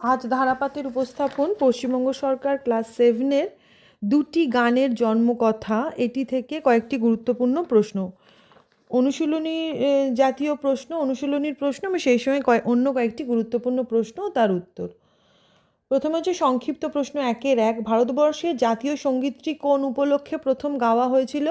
আজ ধারাপাতের উপস্থাপন পশ্চিমবঙ্গ সরকার ক্লাস সেভেনের দুটি গানের জন্মকথা। এটি থেকে কয়েকটি গুরুত্বপূর্ণ প্রশ্ন। অনুশীলনী জাতীয় প্রশ্ন, অনুশীলনীর প্রশ্ন এবং সেই সময় অন্য কয়েকটি গুরুত্বপূর্ণ প্রশ্ন তার উত্তর। প্রথমে হচ্ছে সংক্ষিপ্ত প্রশ্ন একের এক। ভারতবর্ষে জাতীয় সঙ্গীতটি কোন উপলক্ষে প্রথম গাওয়া হয়েছিল?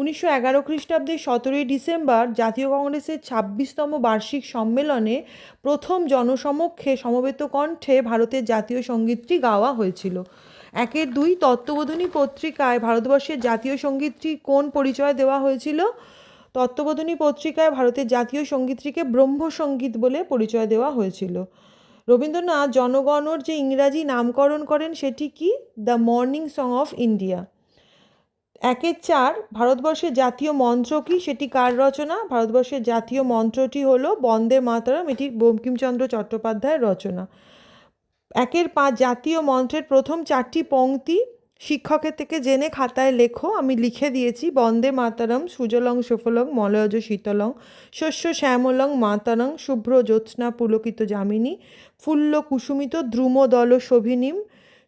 উনিশশো এগারো খ্রিস্টাব্দের সতেরোই ডিসেম্বর জাতীয় কংগ্রেসের ছাব্বিশতম বার্ষিক সম্মেলনে প্রথম জনসমক্ষে সমবেত কণ্ঠে ভারতের জাতীয় সঙ্গীতটি গাওয়া হয়েছিল। একের দুই তত্ত্ববোধনী পত্রিকায় ভারতবর্ষের জাতীয় সঙ্গীতটি কোন পরিচয় দেওয়া হয়েছিল? তত্ত্ববোধনী পত্রিকায় ভারতের জাতীয় সঙ্গীতটিকে ব্রহ্মসঙ্গীত বলে পরিচয় দেওয়া হয়েছিল। রবীন্দ্রনাথ জনগণর যে ইংরাজি নামকরণ করেন সেটি কি? The morning song of India. একের চার, ভারতবর্ষের জাতীয় মন্ত্র কি? সেটি কার রচনা? ভারতবর্ষের জাতীয় মন্ত্রটি হলো বন্দে মাতরম, এটি বঙ্কিমচন্দ্র চট্টোপাধ্যায়ের রচনা। একের পাঁচ, জাতীয় মন্ত্রের প্রথম চারটি পংক্তি শিক্ষকের থেকে জেনে খাতায় লেখো। আমি লিখে দিয়েছি, বন্দে মাতারম, সুজলং, সুফলং, মলয়জ, শীতলং, শস্য, শ্যামলং, মাতারং, শুভ্র, জ্যোৎস্না, পুলকিত যামিনী, ফুল্ল কুসুমিত, দ্রুমদল, শোভিনীম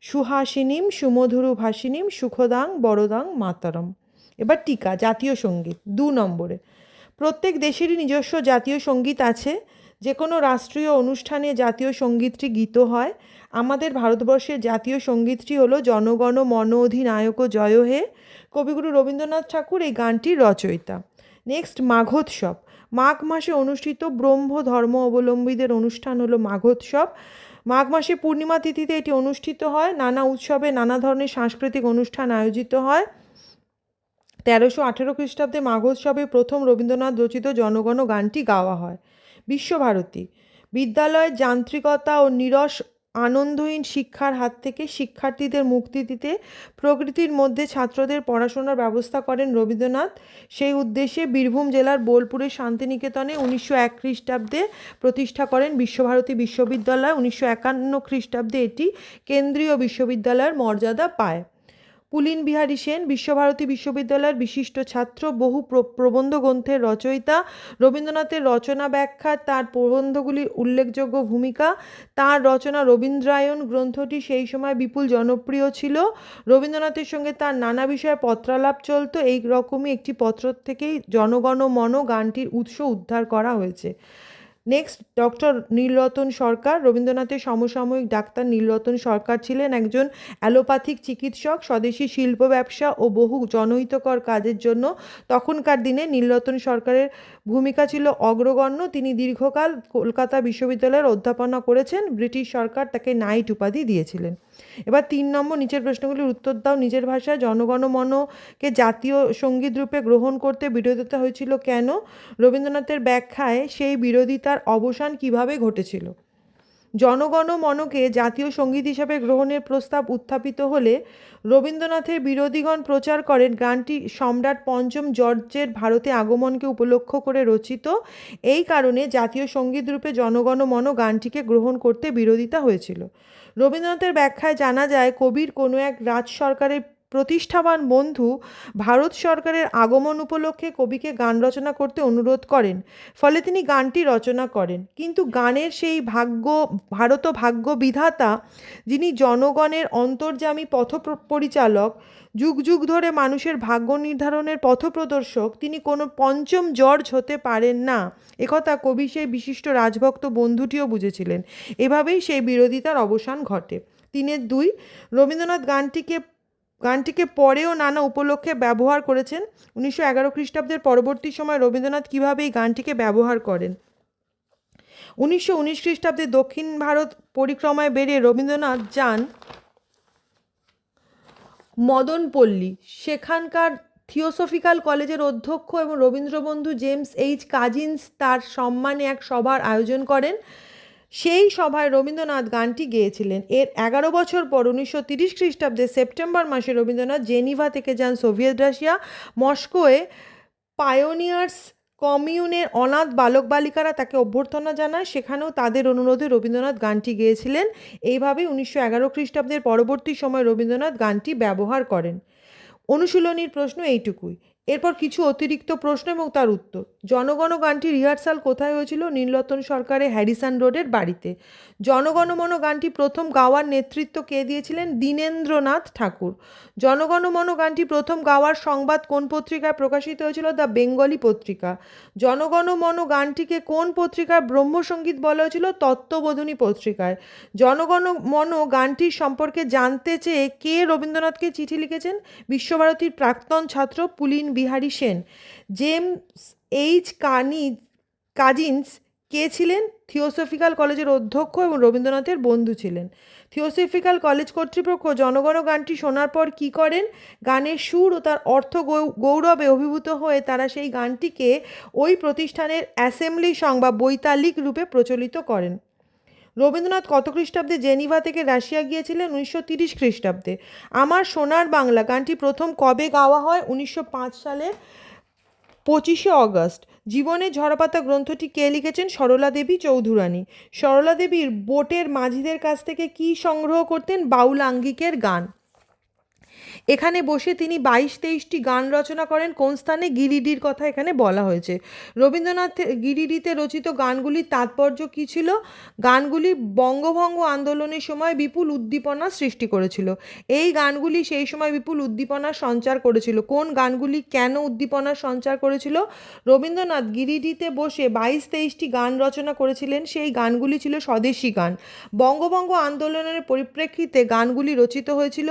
সুহাসিনীম সুমধুরু ভাসিনীম সুখদাং, বড়দাং, মাতারম। এবার টিকা, জাতীয় সংগীত, দু নম্বরে। প্রত্যেক দেশেরই নিজস্ব জাতীয় সংগীত আছে। যে কোনো রাষ্ট্রীয় অনুষ্ঠানে জাতীয় সঙ্গীতটি গীত হয়। আমাদের ভারতবর্ষের জাতীয় সঙ্গীতটি হলো জনগণ, মন অধিনায়ক, জয় হে। কবিগুরু রবীন্দ্রনাথ ঠাকুর এই গানটির রচয়িতা। নেক্সট, মাঘোৎসব। মাঘ মাসে অনুষ্ঠিত ব্রহ্ম ধর্ম অবলম্বীদের অনুষ্ঠান হলো মাঘোৎসব। মাঘ মাসে পূর্ণিমা তিথিতে এটি অনুষ্ঠিত হয়। নানা উৎসবে নানা ধরনের সাংস্কৃতিক অনুষ্ঠান আয়োজিত হয়। তেরোশো আঠেরো খ্রিস্টাব্দে মাঘোৎসবে প্রথম রবীন্দ্রনাথ রচিত জনগণ গানটি গাওয়া হয়। বিশ্বভারতী। বিদ্যালয়ের যান্ত্রিকতা ও নিরস আনন্দহীন শিক্ষার হাত থেকে শিক্ষার্থীদের মুক্তি দিতে প্রকৃতির মধ্যে ছাত্রদের পড়াশোনার ব্যবস্থা করেন রবীন্দ্রনাথ। সেই উদ্দেশ্যে বীরভূম জেলার বোলপুরের শান্তিনিকেতনে উনিশশো এক খ্রিস্টাব্দে প্রতিষ্ঠা করেন বিশ্বভারতী বিশ্ববিদ্যালয়। উনিশশো একান্ন খ্রিস্টাব্দে এটি কেন্দ্রীয় বিশ্ববিদ্যালয়ের মর্যাদা পায়। পুলিন বিহারী সেন বিশ্বভারতী বিশ্ববিদ্যালয়ের বিশিষ্ট ছাত্র, বহু প্র- প্রবন্ধ গ্রন্থের রচয়িতা, রবীন্দ্রনাথের রচনা ব্যাখ্যা, তার প্রবন্ধগুলির উল্লেখযোগ্য ভূমিকা, তার রচনা রবীন্দ্রায়ণ গ্রন্থটি সেই সময় বিপুল জনপ্রিয় ছিল। রবীন্দ্রনাথের সঙ্গে তার নানা বিষয়ে পত্রালাপ চলত। এই রকমই একটি পত্র থেকেই জনগণ মন গানটির উৎস উদ্ধার করা হয়েছে। নেক্সট ডক্টর নীলরতন সরকার রবীন্দ্রনাথের সমসাময়িক ডাক্তার নীলরতন সরকার ছিলেন একজন অ্যালোপ্যাথিক চিকিৎসক, স্বদেশী শিল্প ব্যবসা ও বহু জনহিতকর কাজের জন্য। তখনকার দিনে নীলরতন সরকারের ভূমিকা ছিল অগ্রগণ্য। তিনি দীর্ঘকাল কলকাতা বিশ্ববিদ্যালয়ের অধ্যাপনা করেছেন। ব্রিটিশ সরকার তাকে নাইট উপাধি দিয়েছিলেন। এবার তিন নম্বর নিচের প্রশ্নগুলির উত্তর দাও। নিজের ভাষায় জনগণমনকে জাতীয় সংগীত রূপে গ্রহণ করতে বিরোধিতা হয়েছিল কেন? রবীন্দ্রনাথের ব্যাখ্যায় সেই বিরোধিতার অবসান কীভাবে ঘটেছিল? জনগণমনকে জাতীয় সংগীত হিসাবে গ্রহণের প্রস্তাব উত্থাপিত হলে রবীন্দ্রনাথের বিরোধীগণ প্রচার করেন গানটি সম্রাট পঞ্চম জর্জের ভারতে আগমনকে উপলক্ষ করে রচিত। এই কারণে জাতীয় সংগীত রূপে জনগণমন গানটিকে গ্রহণ করতে বিরোধিতা হয়েছিল। রবীন্দ্রনাথের ব্যাখ্যায় জানা যায়, কবির কোনো এক রাজ সরকারের প্রতিষ্ঠাবান বন্ধু ভারত সরকারের আগমন উপলক্ষে কবিকে গান রচনা করতে অনুরোধ করেন। ফলে তিনি গানটি রচনা করেন। কিন্তু গানের সেই ভাগ্য ভারত ভাগ্য বিধাতা যিনি জনগণের অন্তর্যামী পথ পরিচালক যুগ যুগ ধরে মানুষের ভাগ্য নির্ধারণের পথপ্রদর্শক, তিনি কোনো পঞ্চম জর্জ হতে পারেন না। একথা কবি সেই বিশিষ্ট রাজভক্ত বন্ধুটিও বুঝেছিলেন। এভাবেই সেই বিরোধিতার অবসান ঘটে। তিনের দুই, রবীন্দ্রনাথ গানটিকে গানটিকে পরেও নানা উপলক্ষে ব্যবহার করেছেন। উনিশশো এগারো খ্রিস্টাব্দের পরবর্তী সময় রবীন্দ্রনাথ কীভাবে এই গানটিকে ব্যবহার করেন? উনিশশো উনিশ খ্রিস্টাব্দে দক্ষিণ ভারত পরিক্রমায় বেরিয়ে রবীন্দ্রনাথ যান মদনপল্লী সেখানকার থিওসফিক্যাল কলেজের অধ্যক্ষ এবং রবীন্দ্রবন্ধু জেমস এইচ কাজিন্স তার সম্মানে এক সভার আয়োজন করেন। সেই সভায় রবীন্দ্রনাথ গানটি গেয়েছিলেন। এর এগারো বছর পর উনিশশো তিরিশ খ্রিস্টাব্দে সেপ্টেম্বর মাসে রবীন্দ্রনাথ জেনিভা থেকে যান সোভিয়েত রাশিয়া, মস্কোয়ে পায়োনিয়ার্স কমিউনের অনাথ বালক বালিকারা তাকে অভ্যর্থনা জানায়। সেখানেও তাদের অনুরোধে রবীন্দ্রনাথ গানটি গেয়েছিলেন। এইভাবে উনিশশো এগারো খ্রিস্টাব্দের পরবর্তী সময় রবীন্দ্রনাথ গানটি ব্যবহার করেন। অনুশীলনীর প্রশ্ন এইটুকুই। এরপর কিছু অতিরিক্ত প্রশ্ন এবং তার উত্তর। জনগণ গানটি রিহার্সাল কোথায় হয়েছিল? নীলরতন সরকারের হ্যারিসন রোডের বাড়িতে। জনগণমন গানটি প্রথম গাওয়ার নেতৃত্ব কে দিয়েছিলেন? দীনেন্দ্রনাথ ঠাকুর। জনগণমন গানটি প্রথম গাওয়ার সংবাদ কোন পত্রিকায় প্রকাশিত হয়েছিল? দ্য বেঙ্গলি পত্রিকা। জনগণমন গানটিকে কোন পত্রিকার ব্রহ্মসঙ্গীত বলা হয়েছিল? তত্ত্ববোধনী পত্রিকায়। জনগণমন গানটির সম্পর্কে জানতে চেয়ে কে রবীন্দ্রনাথকে চিঠি লিখেছেন? বিশ্বভারতীর প্রাক্তন ছাত্র পুলিন বিহারী সেন। জেমস এইচ কানি কাজিন্স কে ছিলেন? থিওসফিক্যাল কলেজের অধ্যক্ষ এবং রবীন্দ্রনাথের বন্ধু ছিলেন। থিওসফিক্যাল কলেজ কর্তৃপক্ষ জনগণ গানটি শোনার পর কি করেন? গানের সুর ও তার অর্থ গৌরবে অভিভূত হয়ে তারা সেই গানটিকে ওই প্রতিষ্ঠানের অ্যাসেম্বলি সং বা বৈতালিক রূপে প্রচলিত করেন। রবীন্দ্রনাথ কত খ্রিস্টাব্দে জেনিভা থেকে রাশিয়া গিয়েছিলেন? উনিশশো তিরিশ খ্রিস্টাব্দে। আমার সোনার বাংলা গানটি প্রথম কবে গাওয়া হয়? উনিশশো পাঁচ সালের পঁচিশে অগস্ট। জীবনে ঝরাপাতা গ্রন্থটি কে লিখেছেন? সরলা দেবী চৌধুরানী। সরলা দেবীর বোটের মাঝিদের কাছ থেকে কি সংগ্রহ করতেন? বাউল আঙ্গিকের গান। এখানে বসে তিনি বাইশ তেইশটি গান রচনা করেন। কোন স্থানে? গিরিডির কথা এখানে বলা হয়েছে। রবীন্দ্রনাথ গিরিডিতে রচিত গানগুলির তাৎপর্য কী ছিল? গানগুলি বঙ্গভঙ্গ আন্দোলনের সময় বিপুল উদ্দীপনা সৃষ্টি করেছিল। এই গানগুলি সেই সময় বিপুল উদ্দীপনার সঞ্চার করেছিল। কোন গানগুলি কেন উদ্দীপনার সঞ্চার করেছিল? রবীন্দ্রনাথ গিরিডিতে বসে বাইশ তেইশটি গান রচনা করেছিলেন। সেই গানগুলি ছিল স্বদেশী গান। বঙ্গভঙ্গ আন্দোলনের পরিপ্রেক্ষিতে গানগুলি রচিত হয়েছিল।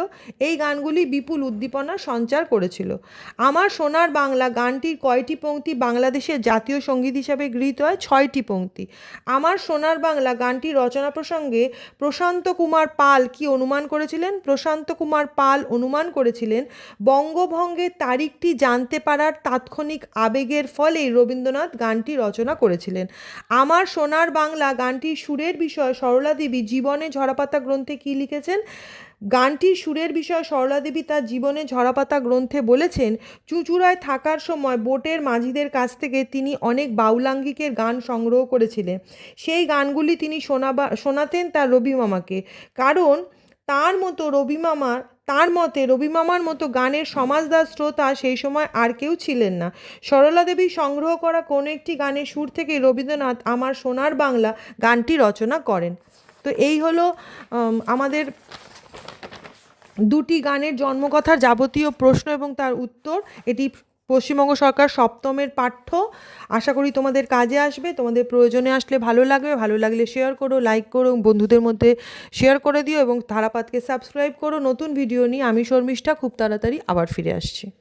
এই গানগুলি বিপুল উদ্দীপনা সঞ্চার করেছিল। আমার সোনার বাংলা গানটির কয়টি পংক্তি বাংলাদেশের জাতীয় সংগীত হিসাবে গৃহীত হয়? ছয়টি পংক্তি। আমার সোনার বাংলা গানটি রচনা প্রসঙ্গে প্রশান্ত কুমার পাল কি অনুমান করেছিলেন? প্রশান্ত কুমার পাল অনুমান করেছিলেন বঙ্গভঙ্গের তারিখটি জানতে পারার তাৎক্ষণিক আবেগের ফলেই রবীন্দ্রনাথ গানটি রচনা করেছিলেন। আমার সোনার বাংলা গানটির সুরের বিষয় সরলা দেবী জীবনে ঝরাপাতা গ্রন্থে কি লিখেছেন? গানটির সুরের বিষয়ে সরলা দেবী তার জীবনে ঝরাপাতা গ্রন্থে বলেছেন, চুঁচুড়ায় থাকার সময় বোটের মাঝিদের কাছ থেকে তিনি অনেক বাউলাঙ্গিকের গান সংগ্রহ করেছিলেন। সেই গানগুলি তিনি শোনাবা, শোনাতেন তার রবি মামাকে। কারণ তার মতো রবি মামার, তার মতে রবি মামার মতো গানের সমাজদার শ্রোতা সেই সময় আর কেউ ছিলেন না। সরলা দেবী সংগ্রহ করা কোনো একটি গানের সুর থেকে রবীন্দ্রনাথ আমার সোনার বাংলা গানটি রচনা করেন। তো এই হলো আমাদের দুটি গানের জন্মকথার যাবতীয় প্রশ্ন এবং তার উত্তর। এটি পশ্চিমবঙ্গ সরকার সপ্তমের পাঠ্য। আশা করি তোমাদের কাজে আসবে। তোমাদের প্রয়োজনে আসলে ভালো লাগবে। ভালো লাগলে শেয়ার করো লাইক করো বন্ধুদের মধ্যে শেয়ার করে দিও এবং ধারাপাতকে সাবস্ক্রাইব করো। নতুন ভিডিও নিয়ে আমি শর্মিষ্ঠা। খুব তাড়াতাড়ি আবার ফিরে আসছি।